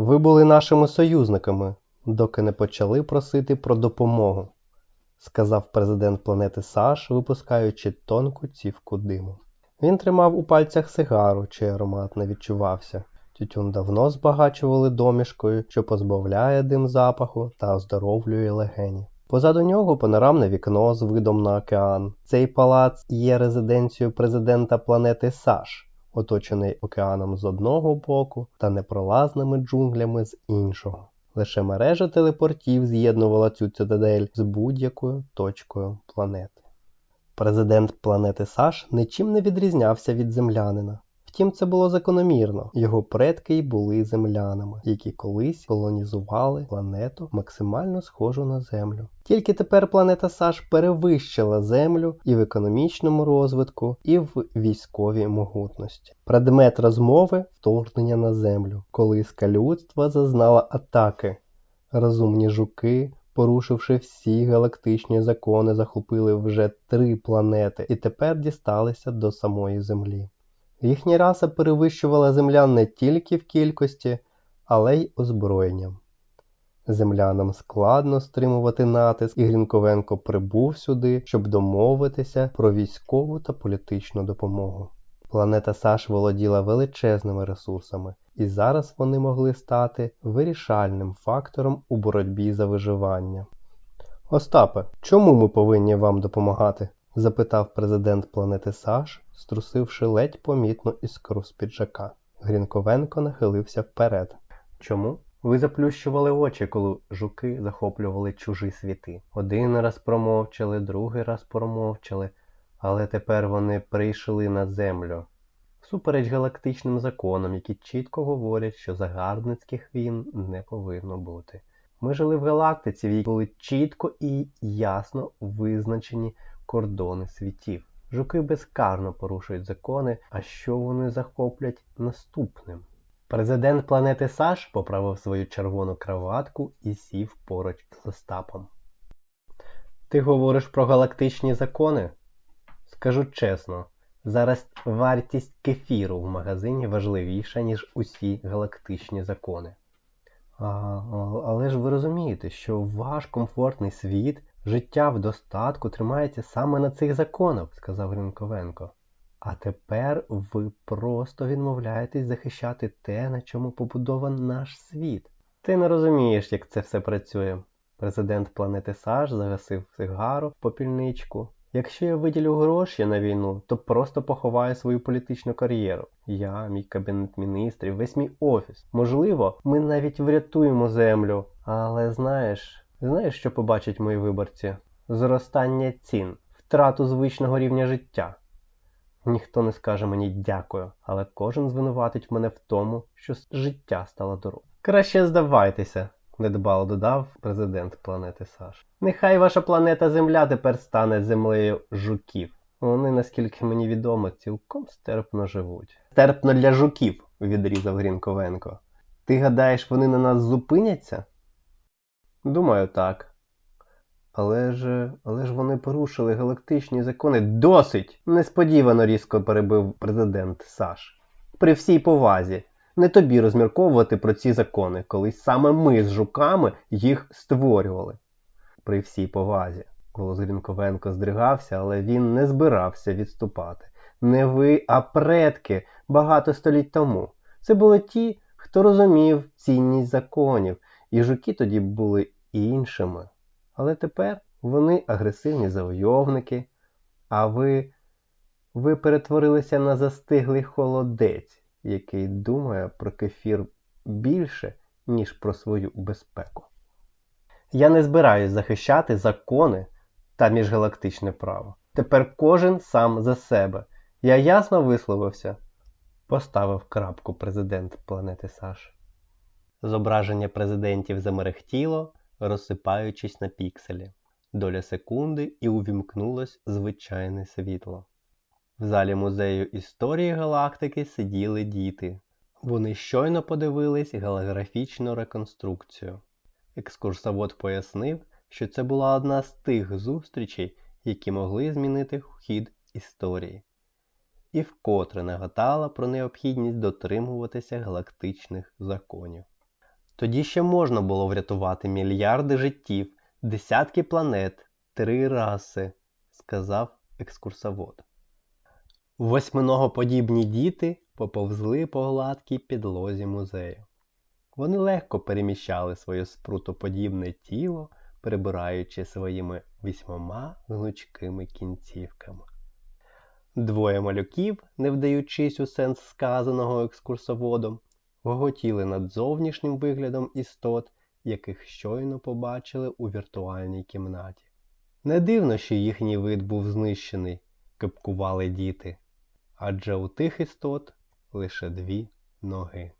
Ви були нашими союзниками, доки не почали просити про допомогу, сказав президент планети Саш, випускаючи тонку цівку диму. Він тримав у пальцях сигару, чий аромат не відчувався. Тютюн давно збагачували домішкою, що позбавляє дим запаху та оздоровлює легені. Позаду нього панорамне вікно з видом на океан. Цей палац є резиденцією президента планети Саш, оточений океаном з одного боку та непролазними джунглями з іншого. Лише мережа телепортів з'єднувала цю цитадель з будь-якою точкою планети. Президент планети Саш нічим не відрізнявся від землянина. Втім, це було закономірно. Його предки й були землянами, які колись колонізували планету максимально схожу на Землю. Тільки тепер планета Саш перевищила Землю і в економічному розвитку, і в військовій могутності. Предмет розмови вторгнення на Землю, коли іска людства зазнала атаки. Розумні жуки, порушивши всі галактичні закони, захопили вже три планети і тепер дісталися до самої Землі. Їхня раса перевищувала землян не тільки в кількості, але й озброєнням. Землянам складно стримувати натиск, і Грінковенко прибув сюди, щоб домовитися про військову та політичну допомогу. Планета Саш володіла величезними ресурсами, і зараз вони могли стати вирішальним фактором у боротьбі за виживання. Остапе, чому ми повинні вам допомагати? Запитав президент планети Саш, струсивши ледь помітну іскру з піджака. Грінковенко нахилився вперед. Чому? Ви заплющували очі, коли жуки захоплювали чужі світи. Один раз промовчали, другий раз промовчали, але тепер вони прийшли на землю. Всупереч галактичним законам, які чітко говорять, що загарбницьких війн не повинно бути. Ми жили в галактиці, в якій були чітко і ясно визначені кордони світів. Жуки безкарно порушують закони, а що вони захоплять наступним? Президент планети Саш поправив свою червону краватку і сів поруч з Остапом. Ти говориш про галактичні закони? Скажу чесно, зараз вартість кефіру в магазині важливіша, ніж усі галактичні закони. Але ж ви розумієте, що ваш комфортний світ Життя в достатку тримається саме на цих законах, сказав Гринковенко. А тепер ви просто відмовляєтесь захищати те, на чому побудований наш світ. Ти не розумієш, як це все працює. Президент планети Саш загасив сигару в попільничку. Якщо я виділю гроші на війну, то просто поховаю свою політичну кар'єру. Я, мій кабінет міністрів, весь мій офіс. Можливо, ми навіть врятуємо землю. Але знаєш. Знаєш, що побачать мої виборці? Зростання цін, втрату звичного рівня життя. Ніхто не скаже мені дякую, але кожен звинуватить мене в тому, що життя стало дорого. Краще здавайтеся, недбало додав президент планети Саш. Нехай ваша планета Земля тепер стане землею жуків. Вони, наскільки мені відомо, цілком стерпно живуть. Стерпно для жуків, відрізав Грінковенко. Ти гадаєш, вони на нас зупиняться? Думаю, так. Але ж але ж вони порушили галактичні закони досить! несподівано різко перебив президент Саш. При всій повазі, не тобі розмірковувати про ці закони, коли саме ми з жуками їх створювали. При всій повазі. Голос Грінковенко здригався, але він не збирався відступати. Не ви, а предки багато століть тому. Це були ті, хто розумів цінність законів, і жуки тоді були іншими. Але тепер вони агресивні завойовники, а ви ви перетворилися на застиглий холодець, який думає про кефір більше, ніж про свою безпеку. Я не збираюсь захищати закони та міжгалактичне право. Тепер кожен сам за себе. Я ясно висловився, поставив крапку президент планети Саш. Зображення президентів замерехтіло, розсипаючись на пікселі. Доля секунди і увімкнулось звичайне світло. В залі музею історії галактики сиділи діти. Вони щойно подивились голографічну реконструкцію. Екскурсовод пояснив, що це була одна з тих зустрічей, які могли змінити хід історії, і вкотре нагадала про необхідність дотримуватися галактичних законів. Тоді ще можна було врятувати мільярди життів, десятки планет, три раси, сказав екскурсовод. Восьминогоподібні діти поповзли по гладкій підлозі музею. Вони легко переміщали своє спрутоподібне тіло, перебираючи своїми вісьмома гнучкими кінцівками. Двоє малюків, не вдаючись у сенс сказаного екскурсоводом, гоготіли над зовнішнім виглядом істот, яких щойно побачили у віртуальній кімнаті. Не дивно, що їхній вид був знищений, кипкували діти, адже у тих істот лише дві ноги.